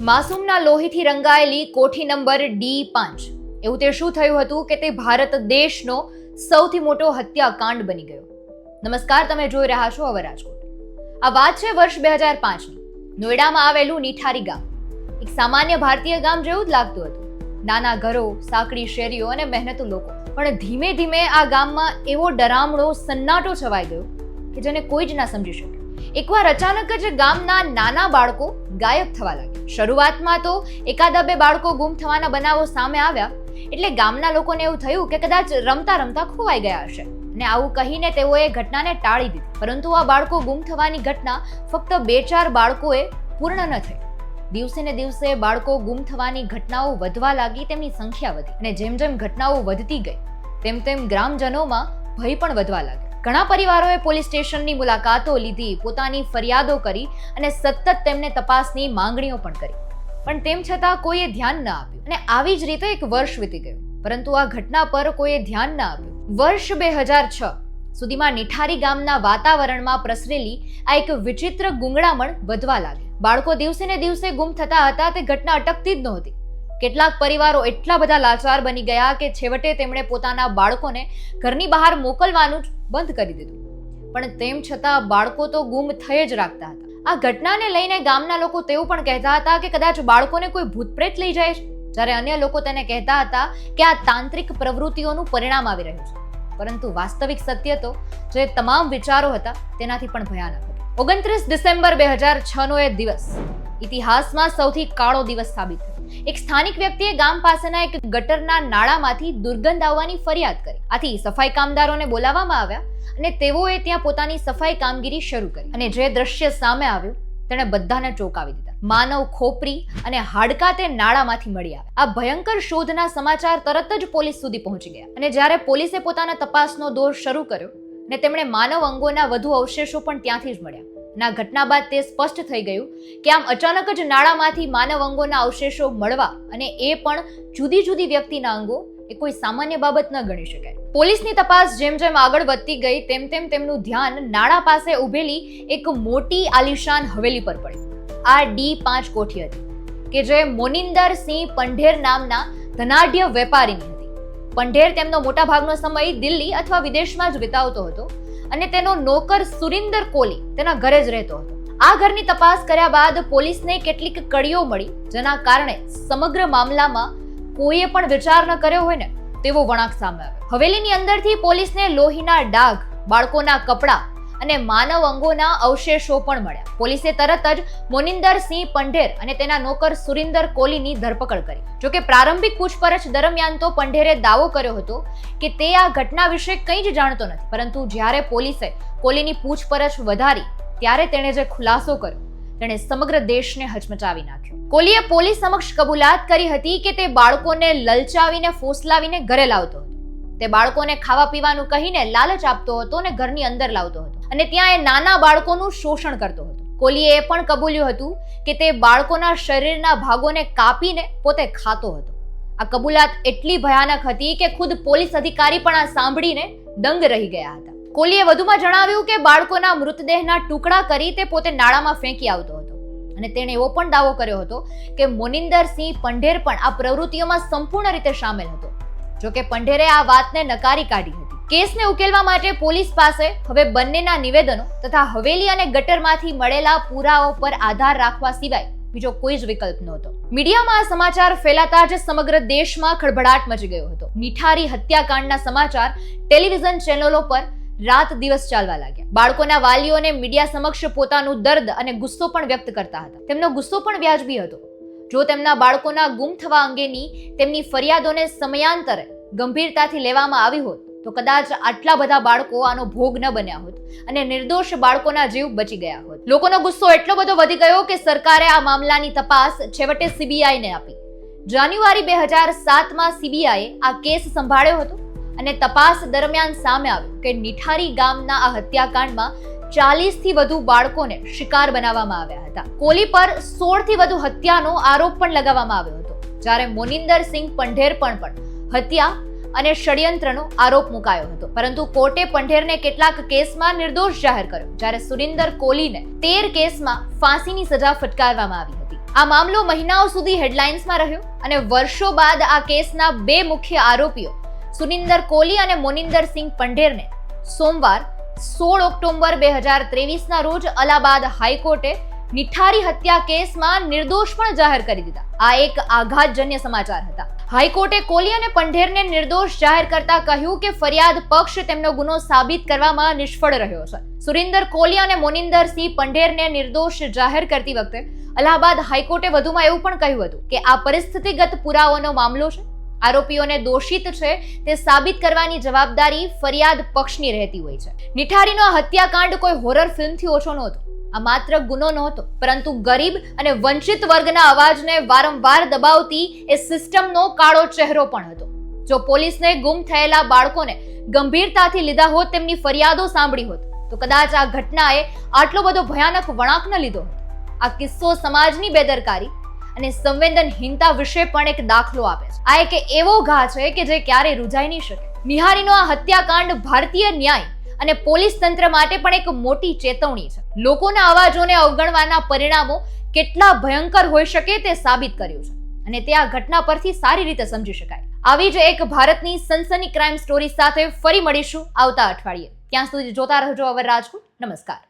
માસૂમના લોહીથી રંગાયેલી કોઠી number D પાંચ. એવું તે શું થયું હતું કે તે ભારત દેશનો સૌથી મોટો હત્યાકાંડ બની ગયો? નમસ્કાર, તમે જોઈ રહ્યા છો હવે રાજકોટ. આ વાત છે વર્ષ બે હજાર પાંચની. નોઈડામાં આવેલું નિઠારી ગામ. એક સામાન્ય ભારતીય ગામ જેવું જ લાગતું હતું. નાના ઘરો, સાંકડી શેરીઓ અને મહેનતુ લોકો. પણ ધીમે ધીમે આ ગામમાં એવો ડરામણો સન્નાટો છવાઈ ગયો કે જેને કોઈ જ ના સમજી શકે. એકવાર અચાનક જ ગામના નાના બાળકો ગાયબ થવા લાગ્યા. શરૂઆતમાં તો એકાદા બે બાળકો ગુમ થવાના બનાવો સામે આવ્યા, એટલે ગામના લોકોને એવું થયું કે કદાચ રમતા રમતા ખોવાઈ ગયા હશે. ને આવું કહીને તેઓએ ઘટનાને ટાળી દીધી. પરંતુ આ બાળકો ગુમ થવાની ઘટના ફક્ત બે ચાર બાળકોએ પૂર્ણ ન થઈ. દિવસે ને દિવસે બાળકો ગુમ થવાની ઘટનાઓ વધવા લાગી, તેમની સંખ્યા વધી અને જેમ જેમ ઘટનાઓ વધતી ગઈ, તેમ તેમ ગ્રામજનોમાં ભય પણ વધવા લાગ્યો. ઘણા પરિવારોએ પોલીસ સ્ટેશનની મુલાકાતો લીધી, પોતાની ફરિયાદો કરી અને સતત તેમને તપાસની માંગણીઓ પણ કરી. પણ તેમ છતાં કોઈએ ધ્યાન ન આપ્યું અને આવી જ રીતે એક વર્ષ વીતી ગયું. પરંતુ આ ઘટના પર કોઈએ ધ્યાન ન આપ્યું. વર્ષ બે હજાર છ સુધીમાં નિઠારી ગામના વાતાવરણમાં પ્રસરેલી આ એક વિચિત્ર ગુંગળામણ વધવા લાગી. બાળકો દિવસે ને દિવસે ગુમ થતા હતા, તે ઘટના અટકતી જ નહોતી. કેટલાક પરિવારો એટલા બધા લાચાર બની ગયા કે છેવટે તેમણે પોતાના બાળકોને ઘરની બહાર મોકલવાનું બંધ કરી દીધું. પણ તેમ છતાં બાળકો તો ગુમ થઈ જ રાખતા હતા. આ ઘટનાને લઈને ગામના લોકો તેવું પણ કહેતા હતા કે કદાચ બાળકોને કોઈ ભૂતપ્રેત લઈ જાય જ્યારે અન્ય લોકો તેને કહેતા હતા કે આ તાંત્રિક પ્રવૃત્તિઓનું પરિણામ આવી રહ્યું છે. પરંતુ વાસ્તવિક સત્ય તો જે તમામ વિચારો હતા તેનાથી પણ ભયાનક ઓગણત્રીસ ડિસેમ્બર બે હજાર છ નો એ દિવસ ઇતિહાસમાં સૌથી કાળો દિવસ સાબિત થયો. એક સ્થાનિક વ્યક્તિએ ગામ પાસેના એક ગટરના નાળામાંથી દુર્ગંધ આવવાની ફરિયાદ કરી. આથી સફાઈ કામદારોને બોલાવવામાં આવ્યા અને તેઓએ ત્યાં પોતાની સફાઈ કામગીરી શરૂ કરી. અને જે દ્રશ્ય સામે આવ્યું, તેણે બધાને ચોંકાવી દીધા. માનવ ખોપરી અને હાડકા તે નાળામાંથી મળી આવ્યા આ ભયંકર શોધના સમાચાર તરત જ પોલીસ સુધી પહોંચી ગયા. અને જ્યારે પોલીસે પોતાના તપાસનો દોર શરૂ કર્યો ને તેમણે માનવ અંગોના વધુ અવશેષો પણ ત્યાંથી જ મળ્યા. ના ઘટના બાદ તે સ્પષ્ટ થઈ ગયું કે આમ અચાનક જ નાળામાંથી માનવ અંગોના અવશેષો મળવા અને એ પણ જુદી જુદી વ્યક્તિના અંગો એ કોઈ સામાન્ય બાબત ન ગણી શકાય. પોલીસની તપાસ જેમ જેમ આગળ વધતી ગઈ, તેમ તેમ તેમનું ધ્યાન નાળા પાસે ઊભેલી એક મોટી આલિશાન હવેલી પર પડ્યું. આ ડી પાંચ કોઠી હતી, કે જે મોનિંદર સિંહ પંઢેર નામના ધનાઢ્ય વેપારીની હતી. પંઢેર તેમનો મોટાભાગનો સમય દિલ્હી અથવા વિદેશમાં જ વિતાવતો હતો અને તેનો નોકર સુરિંદર કોલી તેના ઘરે જ રહેતો હતો. આ ઘરની તપાસ કર્યા બાદ પોલીસને કેટલીક કડીઓ મળી, જેના કારણે સમગ્ર મામલામાં કોઈએ પણ વિચાર ન કર્યો હોય ને, તેવો વળાંક સામે આવ્યો. હવેલીની અંદરથી પોલીસને લોહીના ડાઘ, બાળકોના કપડાં અને માનવ અંગોના અવશેષો પણ મળ્યા. પોલીસે તરત જ મોનિંદર સિંહ પંઢેર અને તેના નોકર સુરિંદર કોલીની ધરપકડ કરી. જોકે પ્રારંભિક પૂછપરછ દરમિયાન તો પંઢેરે દાવો કર્યો હતો કે તે આ ઘટના વિશે કંઈ જ જાણતો નથી. પરંતુ જ્યારે પોલીસે કોલીની પૂછપરછ વધારી, ત્યારે તેણે જે ખુલાસો કર્યો. તેણે સમગ્ર દેશને હચમચાવી નાખ્યો. કોલીએ પોલીસ સમક્ષ કબૂલાત કરી હતી કે તે બાળકોને લલચાવીને, ફોસલાવીને ઘરે લાવતો હતો. તે બાળકોને ખાવા પીવાનું કહીને લાલચ આપતો હતો અને ઘરની અંદર લાવતો હતો. અને ત્યાં એ નાના બાળકોનું શોષણ કરતો હતો. કોહલીએ એ પણ કબૂલ્યું હતું કે તે બાળકોના શરીરના ભાગોને કાપીને પોતે ખાતો હતો. આ કબૂલાત એટલી ભયાનક હતી કે ખુદ પોલીસ અધિકારી પણ આ સાંભળીને દંગ રહી ગયા હતા. કોહલીએ વધુમાં જણાવ્યું કે બાળકોના મૃતદેહના ટુકડા કરી તે પોતે નાળામાં ફેંકી આવતો હતો. અને તેણે એવો પણ દાવો કર્યો હતો કે મોનિંદર સિંહ પંઢેર પણ આ પ્રવૃત્તિઓમાં સંપૂર્ણ રીતે સામેલ હતો. જોકે પંઢેરે આ વાતને નકારી કાઢી હતી. કેસને ઉકેલવા માટે પોલીસ પાસે હવે બંનેના નિવેદનો તથા હવેલી અને ગટરમાંથી મળેલા પુરાવો પર આધાર રાખવા સિવાય બીજો કોઈ જ વિકલ્પ નહોતો. મીડિયામાં આ સમાચાર ફેલાતા જ સમગ્ર દેશમાં ખળભળાટ મચી ગયો હતો. નિઠારી હત્યાકાંડના સમાચાર ટેલિવિઝન ચેનલો પર રાત દિવસ ચાલવા લાગ્યા. બાળકોના વાલીઓને મીડિયા સમક્ષ પોતાનું દર્દ અને ગુસ્સો પણ વ્યક્ત કરતા હતા. તેમનો ગુસ્સો પણ વ્યાજબી હતો. જો તેમના બાળકોના ગુમ થવા અંગેની તેમની ફરિયાદોને સમયાંતરે ગંભીરતાથી લેવામાં આવી હોત, તો કદાચ આટલા બધા બાળકો આનો ભોગ ન બન્યા હોત અને નિર્દોષ બાળકોના જીવ બચી ગયા હોત. લોકોનો ગુસ્સો એટલો બધો વધી ગયો કે સરકારે આ મામલાની તપાસ છેવટે સીબીઆઈને આપી. જાન્યુઆરી બે હજાર સાતમાં સીબીઆઈએ આ કેસ સંભાળ્યો હતો અને તપાસ દરમિયાન સામે આવ્યું કે નિઠારી ગામના આ હત્યાકાંડમાં ચાલીસથી વધુ બાળકોને શિકાર બનાવવામાં આવ્યા હતા. કોલી પર સોળથી વધુ હત્યાનો આરોપ પણ લગાવવામાં આવ્યો હતો. જ્યારે મોનિંદર સિંહ પંઢેર પણ પણ હત્યા અને ષડયંત્રનો આરોપ મુકાયો હતો. પરંતુ કોર્ટે પંઢેરને કેટલાક કેસમાં નિર્દોષ જાહેર કર્યો. જ્યારે સુરિંદર કોહલીને તેર કેસમાં ફાંસીની સજા ફટકારવામાં આવી હતી. આ મામલો મહિનાઓ સુધી હેડલાઇન્સમાં રહ્યો અને વર્ષો બાદ આ કેસના બે મુખ્ય આરોપીઓ સુનિંદર કોહલી અને મોનિંદર સિંહ પંઢેરને સોમવાર સોળ ઓક્ટોબર બે હજાર ત્રેવીસના રોજ અલાહાબાદ હાઈકોર્ટે નિઠારી હત્યા કેસમાં નિર્દોષ પણ જાહેર કરી દીધા. આ એક આઘાતજન્ય સમાચાર હતા. હાઈકોર્ટે કોહલી અને પંઢેરને નિર્દોષ જાહેર કરતા કહ્યું કે ફરિયાદ પક્ષ તેમનો ગુનો સાબિત કરવામાં નિષ્ફળ રહ્યો છે. સુરિન્દર કોહલી અને મોનિંદર સિંહ પંઢેરને નિર્દોષ જાહેર કરતી વખતે અલ્હાબાદ હાઈકોર્ટે વધુમાં એવું પણ કહ્યું હતું કે આ પરિસ્થિતિગત પુરાવાનો મામલો છે. આરોપીઓને દોષિત છે તે સાબિત કરવાની જવાબદારી ફરિયાદ પક્ષની રહેતી હોય છે. નિઠારીનો હત્યાકાંડ કોઈ હોરર ફિલ્મથી ઓછો નહોતો. આ માત્ર ગુનો નહોતો, પરંતુ ગરીબ અને વંચિત વર્ગના અવાજને વારંવાર દબાવતી એ સિસ્ટમનો કાળો ચહેરો પણ હતો. જો પોલીસને ગુમ થયેલા બાળકોને ગંભીરતાથી લીધા હોત, તેમની ફરિયાદો સાંભળી હોત, તો કદાચ આ ઘટનાએ આટલો બધો ભયાનક વળાંક ન લીધો આ કિસ્સો સમાજની બેદરકારી અને સંવેદનહીનતા વિશે પણ એક દાખલો આપે છે. આ એક એવો ઘા છે કે જે ક્યારેય રૂજાઈ નહીં શકે. નિહારીનો આ હત્યાકાંડ ભારતીય ન્યાય અને પોલીસ તંત્ર માટે પણ એક મોટી ચેતવણી છે. લોકોના અવાજોને અવગણવાના પરિણામો કેટલા ભયંકર હોઈ શકે તે સાબિત કર્યું છે. અને તે આ ઘટના પરથી સારી રીતે સમજી શકાય. આવી જ એક ભારતની સનસની ક્રાઇમ સ્ટોરી સાથે ફરી મળીશું આવતા અઠવાડિયે. ત્યાં સુધી જોતા રહેજો અવર રાજકોટ. નમસ્કાર.